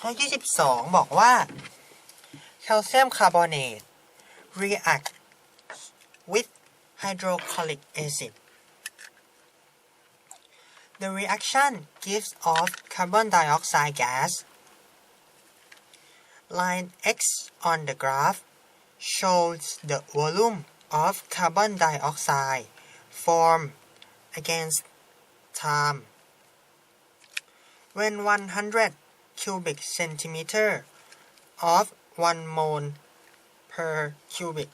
ข้อ 22 บอกว่า แคลเซียมคาร์บอเนต react with hydrochloric acid The reaction gives off carbon dioxide gas. Line X on the graph shows the volume of carbon dioxide formed against time. When 100 cubic centimeter of 1 mole per cubic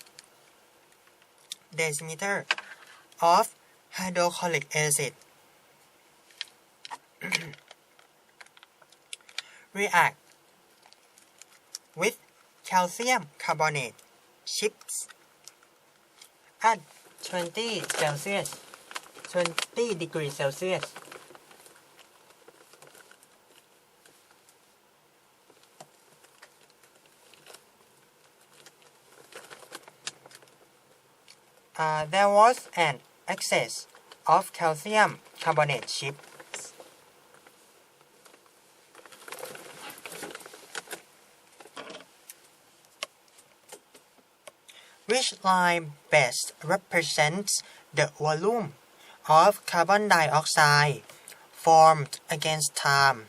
decimeter of hydrochloric acid. React with calcium carbonate chips at 20 Celsius 20 degrees Celsius Uh, there was an excess of calcium carbonate chips which line best represents the volume of carbon dioxide formed against time?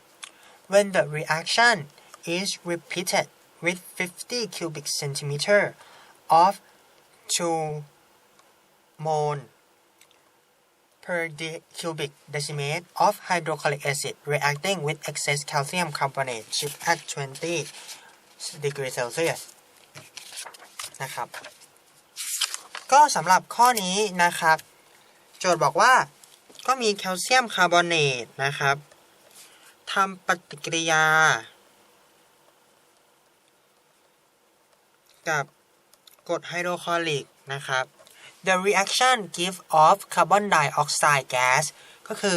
When the reaction is repeated with 50 cubic centimeter of 2 mole per cubic decimeter of hydrochloric acid reacting with excess calcium carbonate chip at 20 degree Celsius นะครับ ก็สำหรับข้อนี้นะครับ โจทย์บอกว่าก็มีแคลเซียมคาร์บอเนตนะครับทำปฏิกิริยา กับกรดไฮโดรคลอริกนะครับ The reaction give off carbon dioxide gas ก็คือ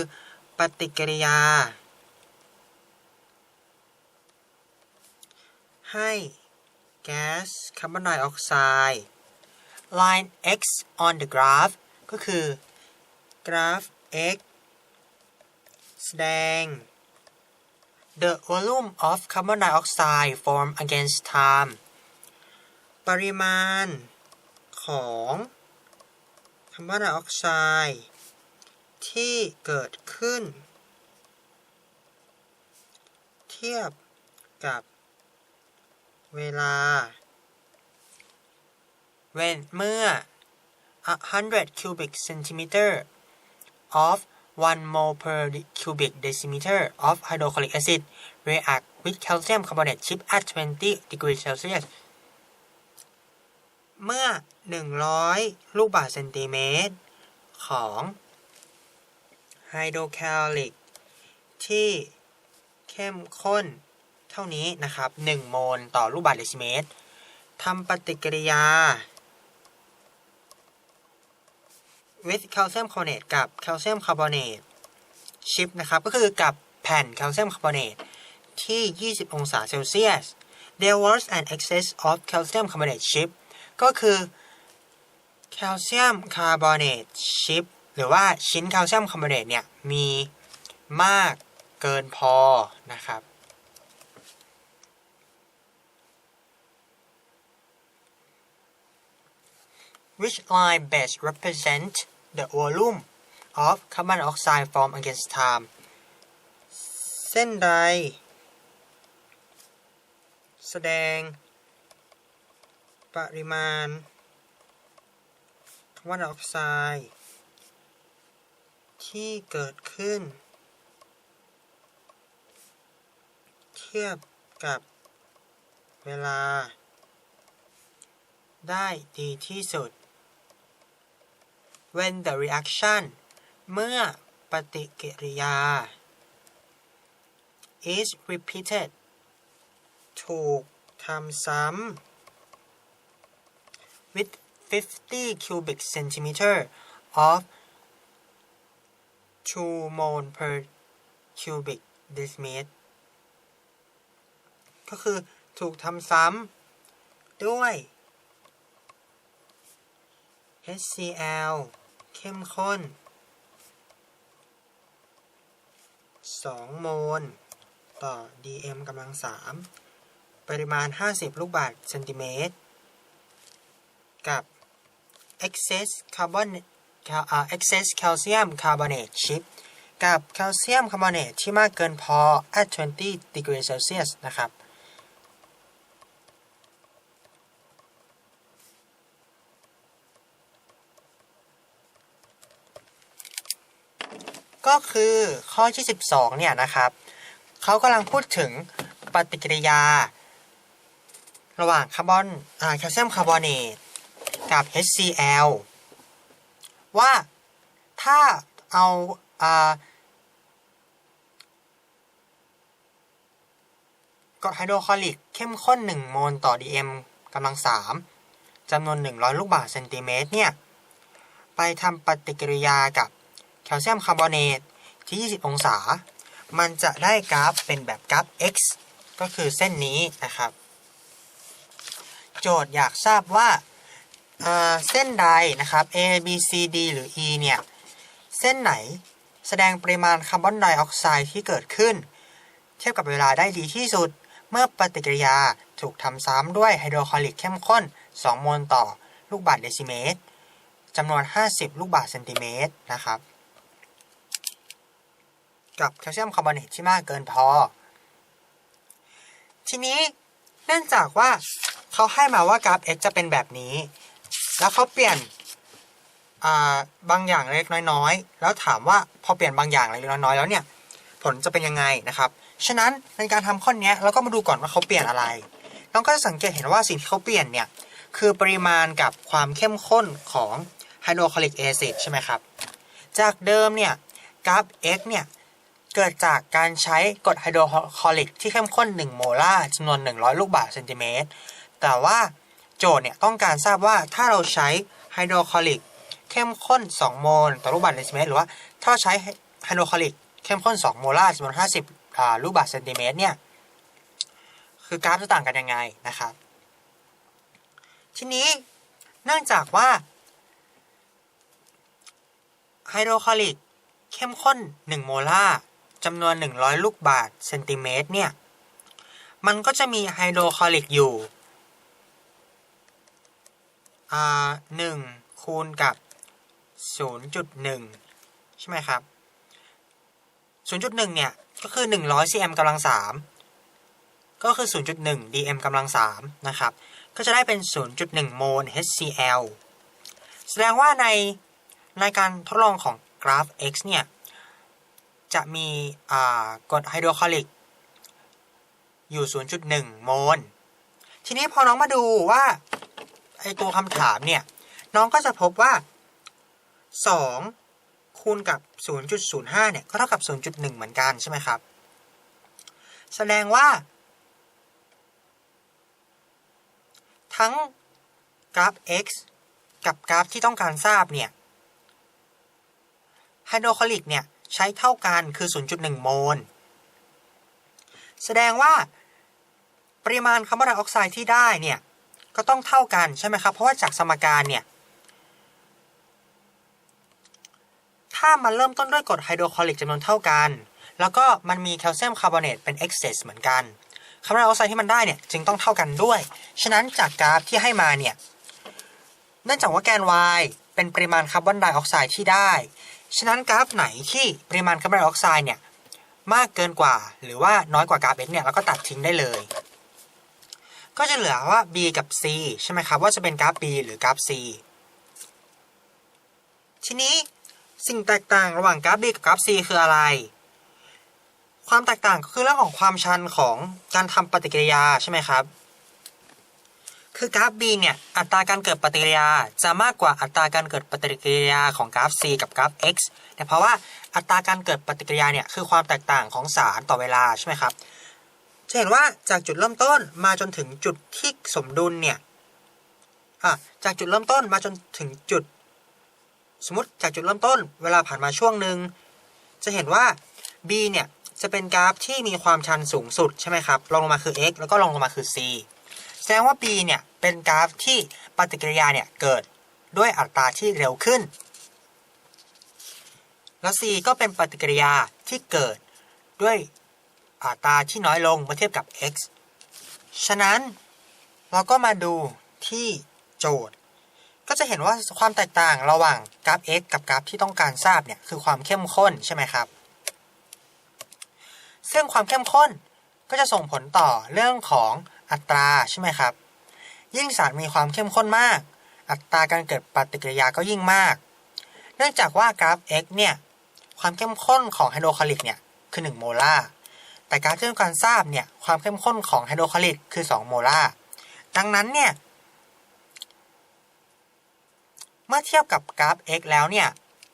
ปฏิกิริยา ให้แก๊สคาร์บอนไดออกไซด์ line x on the graph ก็คือกราฟ x แสดง the volume of carbon dioxide formed against time ปริมาณของ คาร์บอนไดออกไซด์ที่เกิดขึ้น เทียบกับเวลา when เมื่อ 100 cubic centimeter of 1 mole per cubic decimeter of hydrochloric acid react with calcium carbonate chip at 20 degrees Celsius เมื่อ 100 ลูกบาศก์เซนติเมตร ของไฮโดรคลอริกที่เข้มข้นเท่านี้นะครับ 1 โมลต่อลูกบาศก์เดซิเมตรทำปฏิกิริยา with calcium carbonate กับ calcium carbonate ชิปนะครับ ก็คือกับแผ่นแคลเซียมคาร์บอเนตที่ 20 องศาเซลเซียส there was an excess of calcium carbonate chip ก็คือแคลเซียมคาร์บอเนตชิปหรือว่าชิ้นแคลเซียมคาร์บอเนตเนี่ย มีมากเกินพอนะครับ which line best represent the volume of carbon dioxide formed against time เส้นใด แสดง ปริมาณคาร์บอนไดออกไซด์ที่เกิดขึ้น เทียบกับเวลา ได้ดีที่สุด when the reaction เมื่อปฏิกิริยา is repeated ถูกทำซ้ำ with 50 cubic centimeter of 2 mole per cubic decimeter ก็คือถูกทำซ้ำด้วย HCl เข้มข้น 2 โมล ต่อ dm กำลัง 3 ปริมาณ 50 ลูกบาศก์เซนติเมตร กับ excess carbon อ่า excess calcium carbonate chip กับแคลเซียมคาร์บอเนตที่มากเกินพอ at 20 degree Celsius นะครับ ก็คือข้อที่ 12 เนี่ยนะครับ เขากำลังพูดถึงปฏิกิริยา ระหว่างคาร์บอนแคลเซียมคาร์บอเนต กับ HCl ว่าถ้าเอาอากรดไฮโดรคลอริกเข้มข้น 1 โมลต่อ dm กำลัง 3จำนวน 100 ลูกบาศก์เซนติเมตรเนี่ย ไปทำปฏิกิริยากับแคลเซียมคาร์บอเนตที่ 20 องศา มันจะได้กราฟเป็นแบบกราฟ x ก็คือเส้นนี้นะครับ โจทย์อยากทราบว่า เส้นใดนะครับ A B C D หรือ E เนี่ย เส้นไหนแสดงปริมาณคาร์บอนไดออกไซด์ที่เกิดขึ้น เทียบกับเวลาได้ดีที่สุด เมื่อปฏิกิริยาถูกทำซ้ำด้วยไฮโดรคลอริกเข้มข้น 2 โมลต่อลูกบาศก์เดซิเมตรจำนวน 50 ลูกบาศก์เซนติเมตรนะครับ กับแคลเซียมคาร์บอเนตที่มากเกินพอ ทีนี้เนื่องจากว่าเขาให้มาว่ากราฟ x จะเป็นแบบนี้ แล้วเขาเปลี่ยนบางอย่างเล็กน้อยๆ แล้วถามว่าพอเปลี่ยนบางอย่างเล็กน้อยๆ แล้วเนี่ย ผลจะเป็นยังไงนะครับ ฉะนั้นในการทำข้อนี้เราก็มาดูก่อนว่าเขาเปลี่ยนอะไร น้องก็จะสังเกตเห็นว่าสิ่งที่เขาเปลี่ยนเนี่ย คือปริมาณกับความเข้มข้นของไฮโดรคลอริกแอซิดใช่ไหมครับ จากเดิมเนี่ยกราฟ x เนี่ย เกิดจากการใช้กรดไฮโดรคลอริกที่เข้มข้น 1 โมลาร์จำนวน 100 ลูกบาศก์เซนติเมตร แต่ว่า โจทย์เนี่ยต้องการทราบว่าถ้าเราใช้ไฮโดรคลอริกเข้มข้น 2 โมลต่อลูกบาศก์เซนติเมตรหรือว่าถ้าเราใช้ไฮโดรคลอริกเข้มข้น 2 โมลาร์จำนวน50 ลูกบาศก์เซนติเมตรเนี่ยคือกราฟจะต่างกันยังไงนะครับ ทีนี้เนื่องจากว่าไฮโดรคลอริกเข้มข้น 1 โมลาร์จำนวน 100 ลูกบาศก์เซนติเมตรเนี่ย มันก็จะมีไฮโดรคลอริกอยู่ หนึ่งคูณกับ 0.1 ใช่ไหมครับ 0.1 เนี่ย ก็คือ 100 cm กำลัง 3 ก็คือ 0.1 dm กำลัง 3 นะครับ ก็จะได้เป็น 0.1 โมล HCl แสดงว่าในในการทดลองของกราฟ x เนี่ย จะมีอ่ากรดไฮโดรคลอริก อยู่ 0.1 โมล ทีนี้พอน้องมาดูว่า ไอตัวคำถามเนี่ย น้องก็จะพบว่า 2 คูณกับ 0.05 เนี่ย ก็เท่ากับ 0.1 เหมือนกันใช่ไหมครับ แสดงว่า ทั้งกราฟ x กับกราฟที่ต้องการทราบเนี่ยไฮโดรคลอริกเนี่ย ใช้เท่ากันคือ 0.1 โมล แสดงว่า ปริมาณคาร์บอนไดออกไซด์ที่ได้เนี่ย ก็ต้องเท่ากันใช่ไหมครับ เพราะว่าจากสมการเนี่ย ถ้ามันเริ่มต้นด้วยกรดไฮโดรคลอริกจำนวนเท่ากัน แล้วก็มันมีแคลเซียมคาร์บอเนตเป็น excess เหมือนกันคาร์บอนไดออกไซด์ที่มันได้เนี่ยจึงต้องเท่ากันด้วย ฉะนั้นจากกราฟที่ให้มาเนี่ย เนื่องจากว่าแกน y เป็นปริมาณคาร์บอนไดออกไซด์ที่ได้ ฉะนั้นกราฟไหนที่ปริมาณคาร์บอนไดออกไซด์เนี่ยมากเกินกว่า หรือว่าน้อยกว่ากราฟ x เนี่ยเราก็ตัดทิ้งได้เลย ก็จะเหลือว่า b กับ c ใช่ไหมครับ ว่าจะเป็นกราฟ b หรือกราฟ c ทีนี้สิ่งแตกต่างระหว่างกราฟ b กับกราฟ c คืออะไร ความแตกต่างก็คือเรื่องของความชันของการทำปฏิกิริยาใช่ไหมครับ คือกราฟ b เนี่ยอัตราการเกิดปฏิกิริยาจะมากกว่าอัตราการเกิดปฏิกิริยาของกราฟ c กับกราฟ x แต่เพราะว่าอัตราการเกิดปฏิกิริยาเนี่ยคือความแตกต่างของสารต่อเวลาใช่ไหมครับ จะเห็นว่าจากจุดเริ่มต้นมาจนถึงจุดที่สมดุลเนี่ยอะจากจุดเริ่มต้นมาจนถึงจุด สมมติจากจุดเริ่มต้น เวลาผ่านมาช่วงหนึ่งจะเห็นว่า b เนี่ยจะเป็นกราฟที่มีความชันสูงสุดใช่ไหมครับรองลงมาคือ x แล้วก็รองลงมาคือ c แสดงว่า b เนี่ยเป็นกราฟที่ปฏิกิริยาเนี่ยเกิดด้วยอัตราที่เร็วขึ้น แล้ว c ก็เป็นปฏิกิริยาที่เกิดด้วย อัตราที่น้อยลงเมื่อเทียบกับ x ฉะนั้นเราก็มาดูที่โจทย์ ก็จะเห็นว่าความแตกต่างระหว่างกราฟ x กับกราฟที่ต้องการทราบเนี่ยคือความเข้มข้นใช่ไหมครับ ซึ่งความเข้มข้นก็จะส่งผลต่อเรื่องของอัตราใช่ไหมครับ ยิ่งสารมีความเข้มข้นมาก อัตราการเกิดปฏิกิริยาก็ยิ่งมาก เนื่องจากว่ากราฟ x เนี่ยความเข้มข้นของไฮโดรคลอริกเนี่ยคือ 1 โมลาร์ แต่กราฟที่ต้องการทราบเนี่ยความเข้มข้นของไฮโดรคลอริกคือ 2 โมลาร์ดังนั้นเนี่ยเมื่อเทียบกับกราฟ x แล้วเนี่ย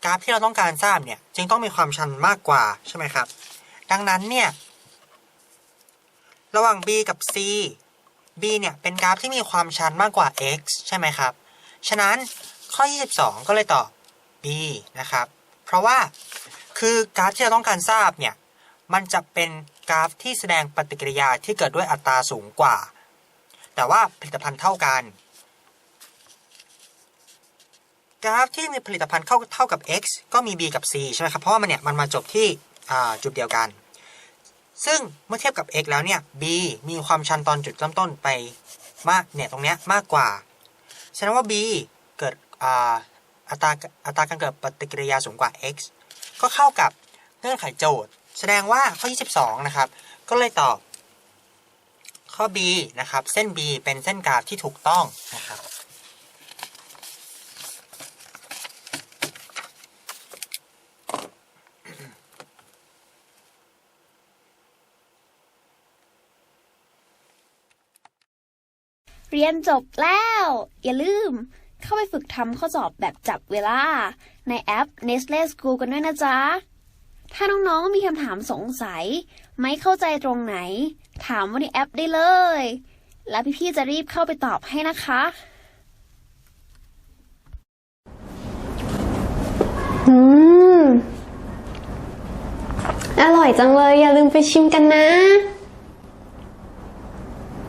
กราฟที่เราต้องการทราบเนี่ยจึงต้องมีความชันมากกว่าใช่ไหมครับ ดังนั้นเนี่ยระหว่าง b กับ c b เนี่ยเป็นกราฟที่มีความชันมากกว่า x ใช่ไหมครับ ฉะนั้นข้อ 22 ก็เลยตอบ b นะครับ เพราะว่าคือกราฟที่เราต้องการทราบเนี่ยมันจะเป็น กราฟที่แสดงปฏิกิริยาที่เกิดด้วยอัตราสูงกว่า แต่ว่าผลิตภัณฑ์เท่ากัน กราฟที่มีผลิตภัณฑ์เข้าเท่ากับ x ก็มี b กับ c ใช่ไหมครับ เพราะว่ามันเนี่ยมันมาจบที่จุดเดียวกัน ซึ่งเมื่อเทียบกับ x แล้วเนี่ย b มีความชันตอนจุดเริ่มต้นไปมากเนี่ยตรงเนี้ยมากกว่าแสดงว่า b เกิดออัตราอัตราการเกิดปฏิกิริยาสูงกว่า x ก็เข้ากับเงื่อนไขโจทย์ แสดงว่าข้อ 22 นะครับ ก็เลยตอบข้อ b นะครับ เส้น b เป็นเส้นกราฟที่ถูกต้องนะครับ เรียนจบแล้ว อย่าลืมเข้าไปฝึกทำข้อสอบแบบจับเวลา ในแอป Nestle School กันด้วยนะจ๊ะ ถ้าน้องๆมีคำถามสงสัย ไม่เข้าใจตรงไหน ถามว่าในแอปได้เลย แล้วพี่ๆจะรีบเข้าไปตอบให้นะคะ อืม อร่อยจังเลยอย่าลืมไปชิมกันนะ